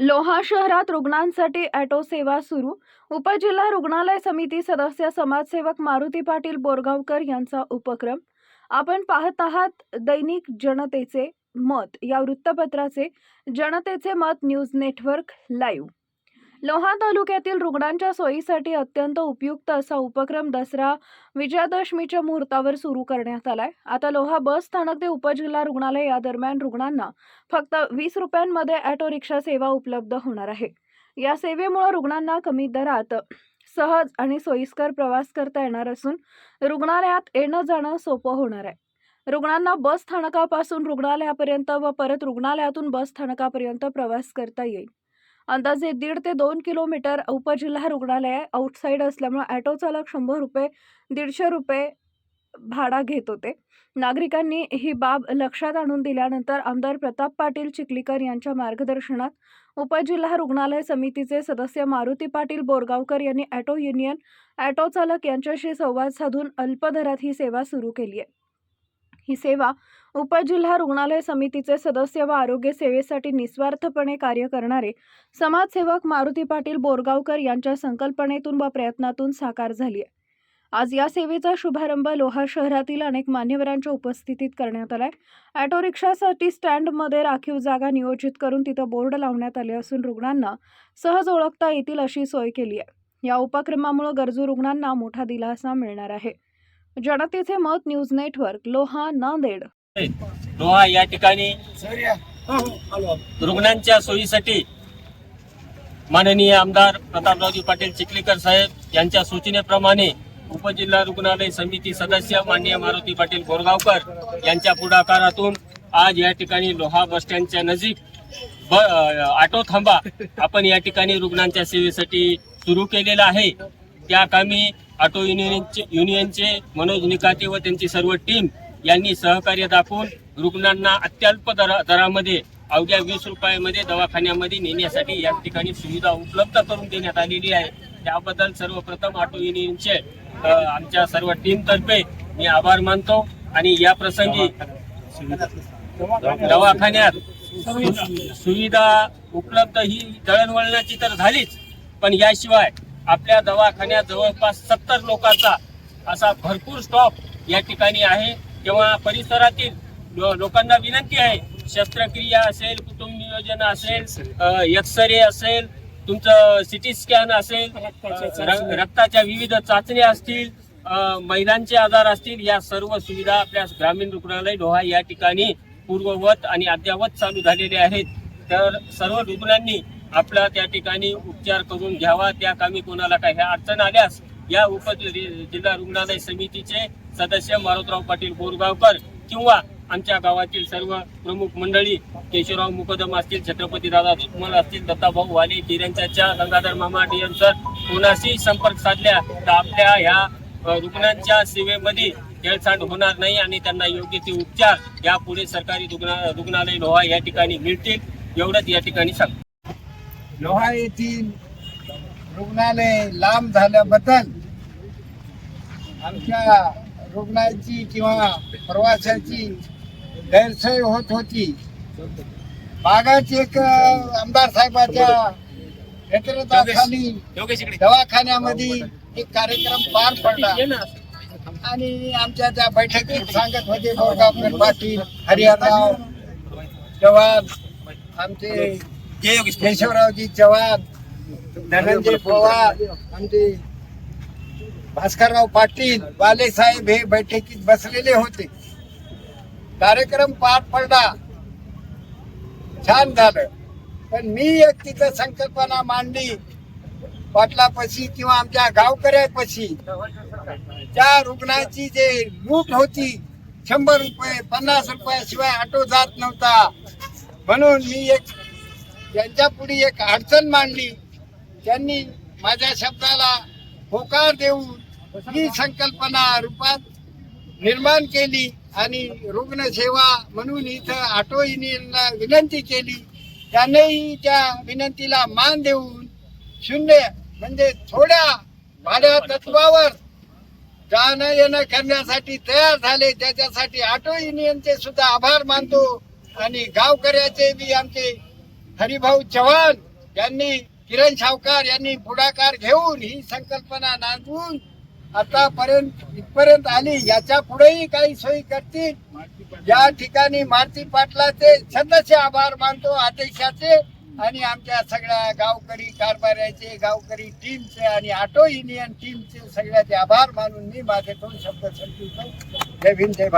लोहा शहरात रुग्णांसाठी ॲटो सेवा सुरू. उपजिल्हा रुग्णालय समिती सदस्य समाजसेवक मारुती पाटील बोरगावकर यांचा उपक्रम. आपण पाहत आहात दैनिक जनतेचे मत. या वृत्तपत्राचे जनतेचे मत न्यूज नेटवर्क लाईव्ह. लोहा तालुक्यातील रुग्णांच्या सोयीसाठी अत्यंत उपयुक्त असा उपक्रम दसरा विजयादशमीच्या मुहूर्तावर सुरू करण्यात आलाय. आता लोहा बस स्थानक ते उपजिल्हा रुग्णालय या दरम्यान रुग्णांना फक्त वीस रुपयांमध्ये ऑटो रिक्षा सेवा उपलब्ध होणार आहे. या सेवेमुळे रुग्णांना कमी दरात सहज आणि सोयीस्कर प्रवास करता येणार असून रुग्णालयात येणं जाणं सोपं होणार आहे. रुग्णांना बस स्थानकापासून रुग्णालयापर्यंत व परत रुग्णालयातून बस स्थानकापर्यंत प्रवास करता येईल. अंदाजे दीड ते दोन किलोमीटर उपजिल्हा रुग्णालय आउटसाईड असल्यामुळे ॲटो चालक शंभर रुपये दीडशे रुपये भाडा घेत होते. नागरिकांनी ही बाब लक्षात आणून दिल्यानंतर आमदार प्रताप पाटील चिखलीकर यांच्या मार्गदर्शनात उपजिल्हा रुग्णालय समितीचे सदस्य मारुती पाटील बोरगावकर यांनी ॲटो युनियन ॲटो चालक यांच्याशी संवाद साधून अल्प दरात ही सेवा सुरू केली आहे. ही सेवा उपजिल्हा रुग्णालय समितीचे सदस्य व आरोग्य सेवेसाठी निस्वार्थपणे कार्य करणारे समाजसेवक मारुती पाटील बोरगावकर यांच्या संकल्पनेतून व प्रयत्नातून साकार झाली आहे. आज या सेवेचा शुभारंभ लोहा शहरातील अनेक मान्यवरांच्या उपस्थितीत करण्यात आलाय. ऑटो रिक्षासाठी स्टँडमध्ये राखीव जागा नियोजित करून तिथं बोर्ड लावण्यात आले असून रुग्णांना सहज ओळखता येतील अशी सोय केली आहे. या उपक्रमामुळे गरजू रुग्णांना मोठा दिलासा मिळणार आहे. जनतेचे मत न्यूज नेटवर्क लोहा नांदेड. लोहा या ठिकाणी रुग्णांच्या सोयीसाठी माननीय आमदार प्रतापरावजी पाटील चिखलीकर साहेब यांच्या सूचनेप्रमाणे उपजिल्हा रुग्णालय समिती सदस्य माननीय मारुती पाटील बोरगावकर यांच्या पुढाकारातून आज या ठिकाणी लोहा बस स्टँडच्या नजीक ऑटो थांबा. आपण या ठिकाणी रुग्णांच्या सेवेसाठी सुरू केलेला आहे. त्या कामी ऑटो युनियनचे युनियनचे मनोज निकाते व त्यांची सर्व टीम यांनी सहकार्य दाखवून रुग्णांना अत्यल्प दरा दरामध्ये अवघ्या वीस रुपयामध्ये दवाखान्यामध्ये नेण्यासाठी या ठिकाणी सुविधा उपलब्ध करून देण्यात आलेली आहे. त्याबद्दल सर्वप्रथम ऑटो युनियनचे आमच्या सर्व टीमतर्फे मी आभार मानतो आणि या प्रसंगी दवाखान्यात सुविधा उपलब्ध ही दळणवळणाची तर झालीच पण याशिवाय आपल्या दवाखान्यात जवळपास सत्तर लोकांचा असा भरपूर स्टॉप या ठिकाणी आहे. किंवा परिसरातील लोकांना विनंती आहे शस्त्रक्रिया असेल कुटुंब नियोजन असेल एक्सरे असेल तुमचं सिटी स्कॅन असेल र- रक्ताच्या विविध चाचण्या असतील महिलांचे आजार असतील या सर्व सुविधा आपल्या ग्रामीण रुग्णालय डोहा या ठिकाणी पूर्ववत आणि अद्यावत चालू झालेले आहेत. तर सर्व रुग्णांनी आपला त्या ठिकाणी उपचार करून घ्यावा त्या कामी कोणाला काय ह्या अडचण आल्यास या उप जिल्हा रुग्णालय समितीचे सदस्य मारुतराव पाटील बोरगावकर किंवा आमच्या गावातील सर्व प्रमुख मंडळी केशवराव मुकदम असतील छत्रपती दादा दुधमल असतील दत्ताभाऊ वाले किरणच्या गंगाधर मामा डीएम सर कोणाशी संपर्क साधल्या तर आपल्या ह्या रुग्णांच्या सेवेमध्ये हेळसांड होणार नाही आणि त्यांना योग्य ते उपचार या पुढे सरकारी रुग्णा रुग्णालय लोहा या ठिकाणी मिळतील. एवढंच या ठिकाणी सांग लोहा येथील रुग्णालय लांब झाल्याबद्दल आमच्या रुग्णाची किंवा प्रवाशाची गैरसोय होत होती. मागाच एक आमदार साहेबाच्या नेतृत्वाखाली दवाखान्यामध्ये एक कार्यक्रम पार पडला. आणि आमच्या त्या बैठकीत सांगत होते बोरगावकर पाटील हरियाणा जवान आमचे केशवरावजी चव्हाण धनंजय पवार आमचे भास्करराव पाटील वाले साहेब हे बैठकीत बसलेले होते. कार्यक्रम पार पडला. छान झालं. पण मी एक तिथं संकल्पना मांडली. पाटलापाशी किंवा आमच्या गावकऱ्यापाशी. त्या रुग्णाची जे लूट होती शंभर रुपये पन्नास रुपयाशिवाय ऑटो जात नव्हता. म्हणून मी एक त्यांच्या पुढे एक अडचण मांडली. त्यांनी माझ्या शब्दाला होकार देऊन ही संकल्पना रूपात निर्माण केली आणि रुग्णसेवा म्हणून इथं ऑटो युनियनला विनंती केली. त्यानेही त्या विनंतीला मान देऊन शून्य म्हणजे थोड्या भाड्या तत्वावर जाणं येणं करण्यासाठी तयार झाले. त्याच्यासाठी ऑटो युनियनचे सुद्धा आभार मानतो आणि गावकऱ्याचे बी आमचे हरिभाऊ चव्हाण यांनी किरण सावकार यांनी पुढाकार घेऊन ही संकल्पना नांदवून आतापर्यंत इथपर्यंत आली. याच्या पुढेही काही सोयी करतील. या ठिकाणी मारती पाटलाचे सदस्य आभार मानतो आदेशाचे. आणि आमच्या सगळ्या गावकरी कारभाऱ्याचे गावकरी टीमचे आणि ऑटो युनियन टीमचे सगळ्याचे आभार मानून मी माझे दोन शब्द संपवितो. जय भीम जय